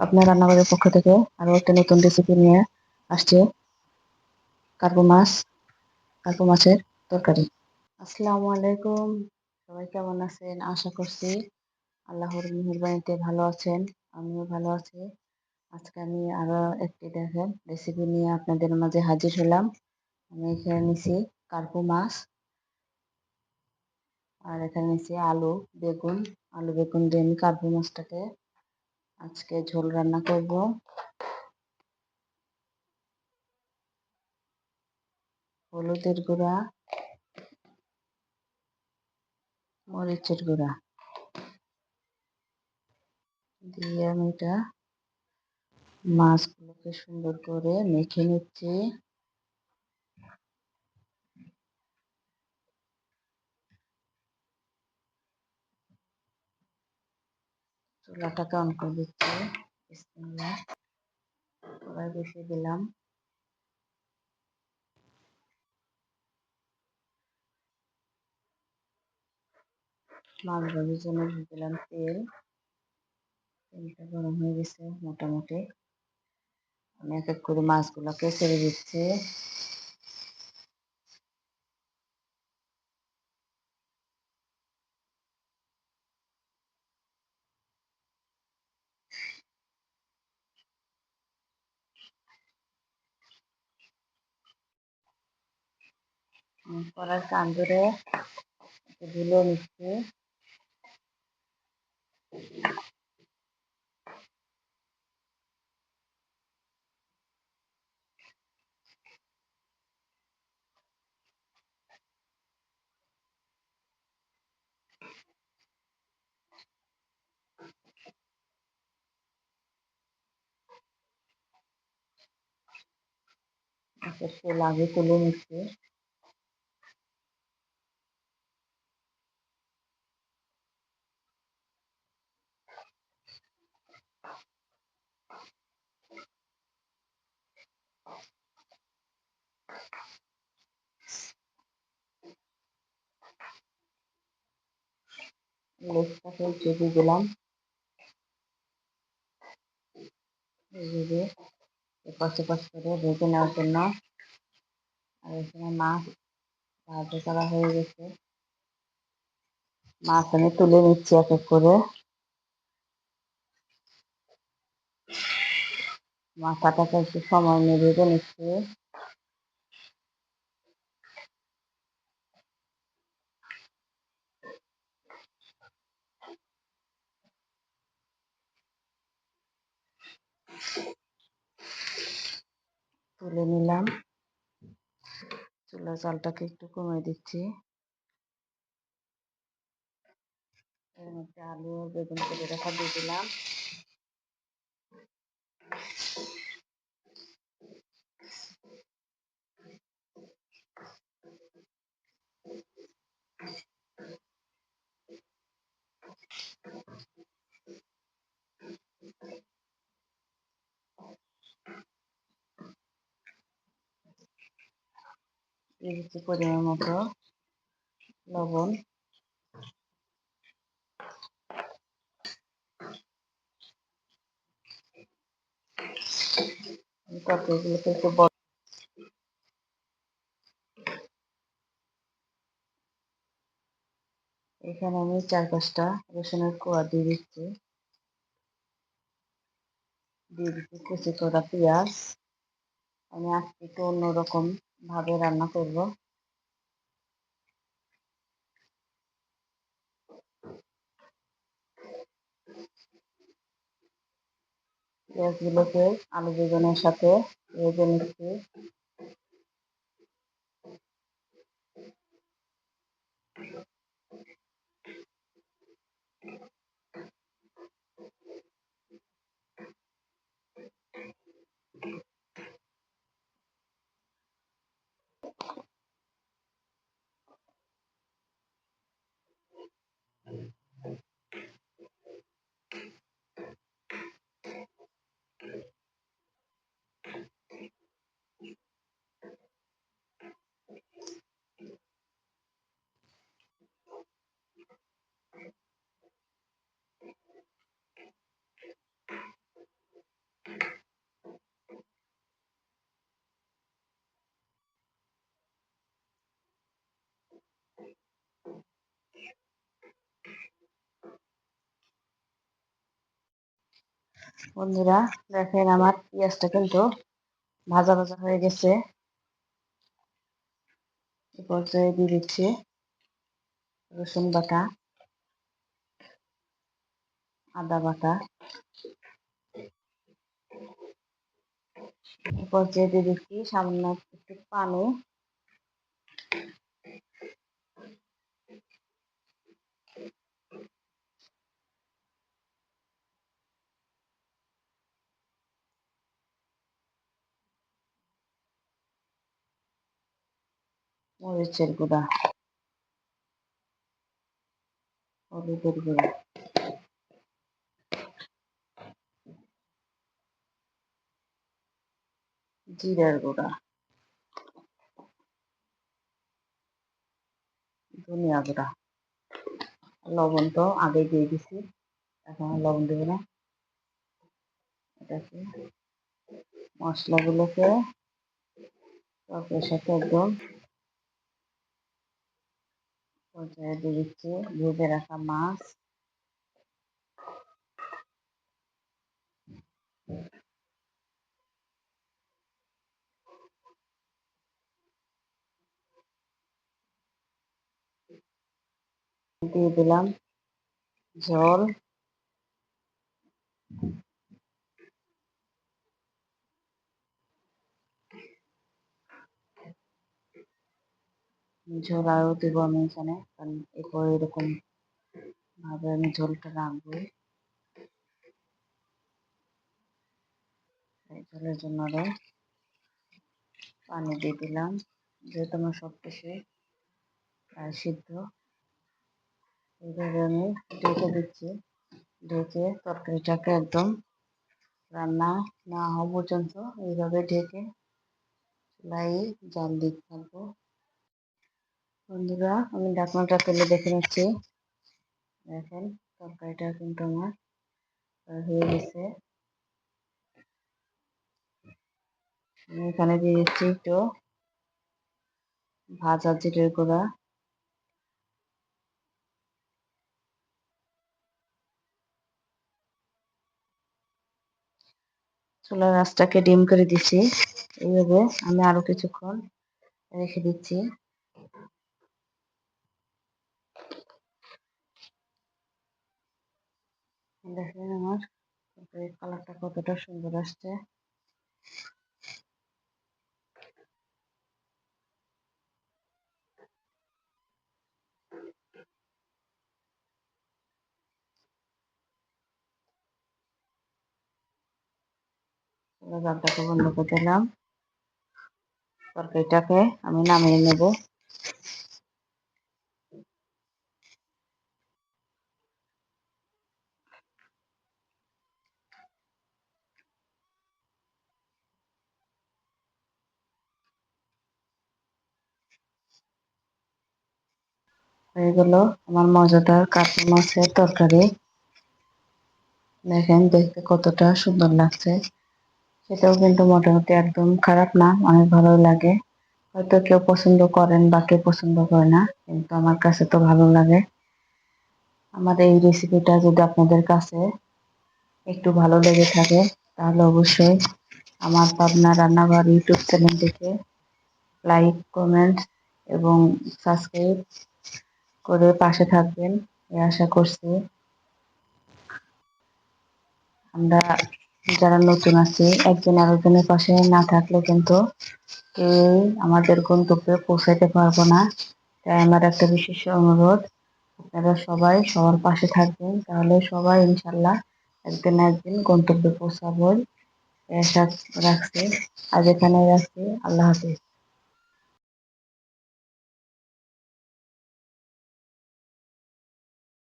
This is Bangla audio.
আপনার রান্নাঘরের পক্ষ থেকে আরও একটা নতুন রেসিপি নিয়ে আসছে কার্পো মাছ, কার্পো মাছের তরকারি। আসসালামু আলাইকুম। সবাই কেমন আছেন? আশা করছি আল্লাহর মেহরবানিতে ভালো আছেন। আমিও ভালো আছি। আজকে আমি আরও একটি দেখেন রেসিপি নিয়ে আপনাদের মাঝে হাজির হলাম। আমি এখানে নিছি কার্পো মাছ আর এখানে নিছি আলু, বেগুন। আলু, বেগুন দিয়ে আমি কার্পো মাছটাকে আজকে ঝোল রান্না করব। হলুদের গুঁড়া, মরিচের গুঁড়া দিয়ে আমি এটা মাছগুলোকে সুন্দর করে মেখে নিচ্ছি। চুলাটাকে অন করে দিচ্ছি। কড়াই বসিয়ে দিলাম। মাছ ভাজির জন্য দিলাম তেল। তেলটা গরম হয়ে গেছে মোটামুটি। আমি এক এক করে মাছগুলোকে ছেড়ে দিচ্ছি। করার কান ধরে ধুলে নিচ্ছি। তেল আগে তুলে নিচ্ছি। লেসটাকে চেপে দিলাম এপাশ এপাশ করে ভেজে নেওয়ার জন্য আর এখানে মাছ ভাজা করা হয়ে গেছে মাছ আমি তুলে নিচ্ছি এক এক করে মাথাটাকে একটু সময় নিয়ে ভেজে নিচ্ছি তুলে নিলাম। চুলা চালটাকে একটু কমে দিচ্ছি। এর মধ্যে আলু বেগুন কেটে রাখা দিয়ে দিলাম। দিয়েছি পরিমাণ মতো লবণ। এখানে আমি চার পাঁচটা রসুনের কোয়া দিয়ে দিচ্ছি। দিয়ে দিচ্ছি কুচি করা পেঁয়াজ। আমি আজকে একটু অন্যরকম ভাবে রান্না করব। পেঁয়াজগুলোকে আলু বেগুনের সাথে ভেজে নিচ্ছি। বন্ধুরা, দেখেন আমার পেঁয়াজটা কিন্তু ভাজা ভাজা হয়ে গেছে। দিয়ে দিচ্ছি রসুন বাটা, আদা বাটা। এ পর্যায়ে দিয়ে দিচ্ছি সামান্য একটু পানি। মরিচের গুঁড়া। হলুদের গুঁড়া। জিরার গুঁড়া। ধনিয়া গুঁড়া। লবণ তো আগে দিয়ে দিছি, এখন লবণ দেবে না। এটাকে মশলাগুলোকে তরকারির সাথে একদম পর্যায়ে দিয়ে দিচ্ছি ভেজে রাখা মাছ। দিয়ে দিলাম জল। ঝোল আরও দেবো আমি এখানে, কারণ এরপর এরকম ভাবে আমি ঝোলটা রাখব ঝোলের জন্য আরও পানি দিয়ে দিলাম। যেহেতু আমার সব কিছু সিদ্ধ, এইভাবে আমি ঢেকে দিচ্ছি। ঢেকে তরকারিটাকে একদম রান্না না হওয়া পর্যন্ত এইভাবে ঢেকে চুলাই জাল দিতে থাকব বন্ধুরা, আমি ঢাকনাটা তুলে দেখে নিচ্ছি। দেখেন তরকারিটা কিন্তু আমার হয়ে গেছে। আমি এখানে দিয়ে দিচ্ছি একটু ভাজা জিরের গুঁড়া। চুলার রাসটাকে ডিম করে দিচ্ছি। এইভাবে আমি আরও কিছুক্ষণ রেখে দিচ্ছি। দেখেন আমার কালারটা কতটা সুন্দর আসছে। বন্ধ করে দিলাম। তরকারিটাকে আমি নামিয়ে নেব। হয়ে গেল। আমার মজাদার কাতলা মাছের তরকারি। দেখেন, দেখতে কতটা সুন্দর লাগছে। সেটাও কিন্তু মোটামুটি একদম খারাপ না, অনেক ভালো লাগে। হয়তো কেউ পছন্দ করেন বা কেউ পছন্দ করে না, কিন্তু আমার কাছে তো ভালো লাগে। আমার এই রেসিপিটা যদি আপনাদের কাছে একটু ভালো লেগে থাকে, তাহলে অবশ্যই আমার পাবনা রান্নাঘর ইউটিউব চ্যানেলটিকে লাইক, কমেন্ট এবং সাবস্ক্রাইব করে পাশে থাকবেন এই আশা করছি। আমরা যারা নতুন আছি, একজন আরেকজনের পাশে না থাকলে কিন্তু কেউ আমাদের গন্তব্যে পৌঁছাইতে পারব না। তাই আমার একটা বিশেষ অনুরোধ, আপনারা সবাই সবার পাশে থাকবেন, তাহলে সবাই ইনশাল্লাহ একদিন একদিন গন্তব্যে পৌঁছাবই। আশা রাখছি। আজ এখানে রাখছি। আল্লাহ হাফিজ।